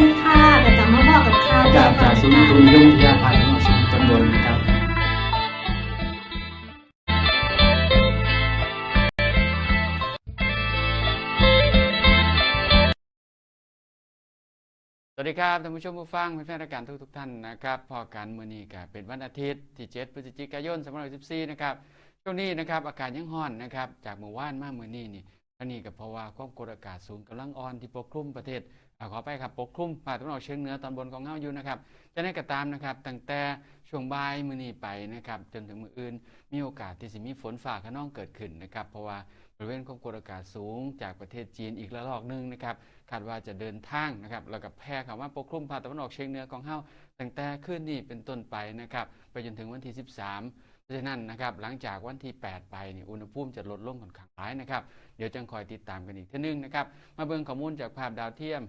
ดีค่ะก็จะมาบอกกับข่าวจากจากศูนย์อุตุนิยมวิทยาภาคจังหวัดสุรินทร์ตำบลนะครับสวัสดีครับท่านผู้ชมผู้ฟังแฟนๆรายการทุกทุกท่านนะครับพอการมือนี้ก็เป็นวันอาทิตย์ที่ 7 พฤศจิกายน2514นะครับช่วงนี้นะครับอากาศยังร้อนนะครับจากเมื่อวานมาเมื่อนี้นี่อันนี้ก็เพราะว่าความกดอากาศสูงกำลังอ่อนที่ปกคลุมประเทศ ขอไปครับปกคลุมภาคตะวันออกเฉียงเหนือตอนบนของเฮาอยู่นะครับจะได้กระตามนะครับตั้งแต่ช่วงบ่ายมื้อนี้ไปนะครับจนถึงมื้ออื่น มีโอกาสที่จะมีฝนฟ้าขนองเกิดขึ้นนะครับ เพราะว่าบริเวณความกดอากาศสูงจากประเทศจีนอีกระลอกหนึงนะครับคาดว่าจะเดินทางนะครับแล้วก็แพร่เข้ามาปกคลุมภาคตะวันออกเฉียงเหนือของเฮาตั้งแต่คืนนี้เป็นต้นไปนะครับไปจนถึงวันที่ 13เพราะฉะนั้นนะครับหลังจากวันที่ 8 ไปนี่อุณหภูมิจะลดลงค่อนข้างหลายนะครับ เดี๋ยวจังคอยติดตามกันอีกทีนึงนะครับ มาเบิ่งข้อมูลจากภาพดาวเทียม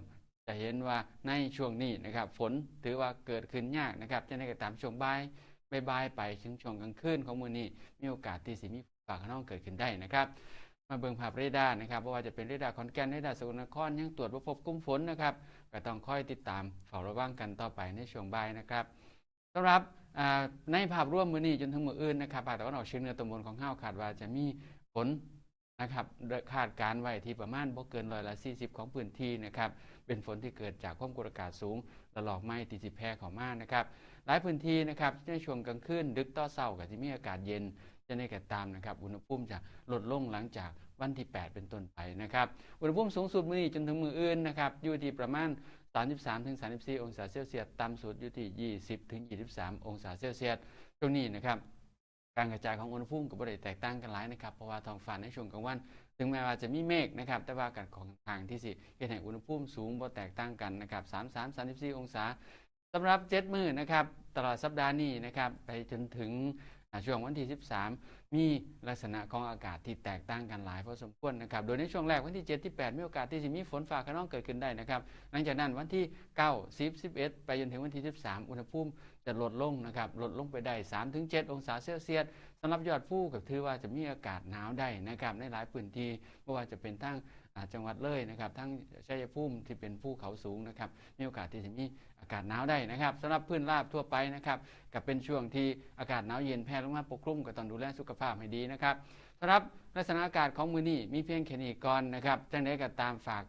จะเห็นว่าในช่วงนี้นะครับฝนถือว่าเกิดขึ้นยากนะครับจะได้ก็ตามช่วงบ่ายบ่ายไปถึงช่วงกลางคืนของมื้อนี้มีโอกาสที่สิมีฟ้าขนองเกิดขึ้นได้นะครับ มาเบิ่งภาพเรดาร์นะครับเพราะว่าจะเป็นเรดาร์ขอนแก่นเรดาร์สกลนครยังตรวจว่าพบกลุ่มฝนนะครับก็ต้องคอยติดตามเฝ้าระวังกันต่อไปในช่วงบ่ายนะครับสำหรับในภาพรวมมื้อนี้จนถึงมื้ออื่นนะครับภาคตะวันออกเฉียงเหนือตอนบนของเฮาคาดว่าจะมีฝน นะครับคาดการณ์ไว้ที่ประมาณบ่เกินร้อยละ 40 ของพื้นที่นะครับเป็นฝนที่เกิดจากความกดอากาศสูงระลอกไม้ที่สิแพร่เข้ามานะครับหลายพื้นที่นะครับในช่วงกลางคืนดึกต่อเช้าก็จะมีอากาศเย็นจะในกตามนะครับอุณหภูมิจะลดลงหลังจากวันที่ 8 เป็นต้นไปนะครับอุณหภูมิสูงสุดมื้อนี้จนถึงมื้ออื่นนะครับอยู่ที่ประมาณ 33-34 องศาเซลเซียสต่ำสุดอยู่ที่ 20-23 องศาเซลเซียสตรงนี้นะครับ การกระจายของอุณหภูมิกับบริเวณแตกต่างกันหลายนะครับเพราะว่าท้องฟ้าในช่วงกลางวัน ถึงแม้ว่าจะมีเมฆนะครับแต่ว่าการของทางที่สิเฮ็ดให้อุณหภูมิสูงบ่แตกต่างกันนะครับ33-34 องศาสำหรับ7มื้อนะครับตลอดสัปดาห์นี้นะครับไปจนถึงช่วงวันที่ 13 มีลักษณะของอากาศที่แตกต่างกันหลายพอสมควรนะครับ โดยในช่วงแรกวันที่ 7 ที่ 8 มีโอกาสที่จะมีฝนฟ้าขนองเกิดขึ้นได้นะครับ หลังจากนั้นวันที่ 9 10 11 ไปจนถึงวันที่ 13 อุณหภูมิจะลดลงนะครับ ลดลงไปได้ 3-7 องศาเซลเซียสสำหรับยอดภูก็ถือว่าจะมีอากาศหนาวได้นะครับในหลายพื้นที่ไม่ว่าจะเป็นทั้งจังหวัดเลยนะครับ ทั้งชัยภูมิที่เป็นภูเขาสูงนะครับ มีโอกาสที่จะมีอากาศหนาวได้นะครับสำหรับพื้นราบทั่วไปนะครับกับเป็นช่วงที่อากาศหนาวเย็นแผ่ลงมาปกคลุมก็ต้องดูแลสุขภาพให้ดีนะครับสำหรับลักษณะอากาศของมือนี้มีเพียงแค่นี้ก่อนนะครับจังไดก็ตามฝาก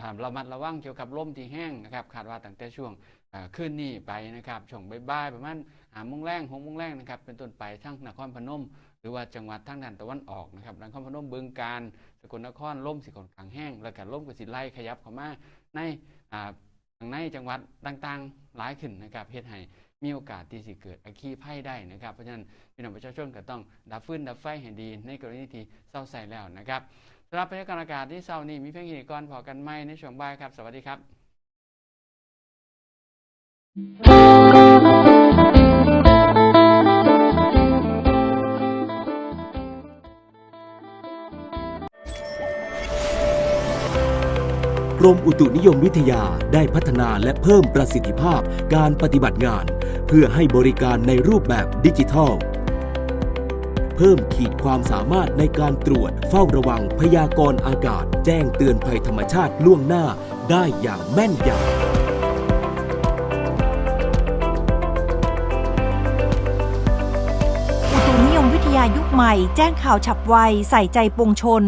อ่าระมัดระวังเกี่ยวกับลมที่แห้งนะครับคาดว่าตั้งแต่ช่วงอ่าคืนนี้ไปนะครับช่วงบ่ายประมาณหามงแรงหกโมงแรงนะครับเป็นต้นไปทั้งนครพนม หรือว่าจังหวัดทั้งด้านตะวันออกนะครับนครพนมบึงกาฬสกลนครล่มสิค่อนข้างแห้ง แล้วก็ล่มกสิไล่ขยับเข้ามาในทางในจังหวัดต่างๆหลายขึ้นนะครับเฮ็ดให้ มีโอกาสที่สิเกิดอัคคีภัยได้นะครับ เพราะฉะนั้นพี่น้องประชาชนก็ต้องดับฟืนดับไฟให้ดี ในกรณีที่เศร้าใส่แล้วนะครับสำหรับบรรยากาศอากาศที่เศร้านี้มีเพียงแค่นี้ก่อนพอกันไหมในช่วงบ่ายครับ สวัสดีครับ กรมอุตุนิยมวิทยาได้พัฒนาและเพิ่มประสิทธิภาพการปฏิบัติงาน เพื่อให้บริการในรูปแบบดิจิทัล เพิ่มขีดความสามารถในการตรวจเฝ้าระวังพยากรณ์อากาศ แจ้งเตือนภัยธรรมชาติล่วงหน้าได้อย่างแม่นยำอุตุนิยมวิทยายุคใหม่แจ้งข่าวฉับไว ใส่ใจปวงชน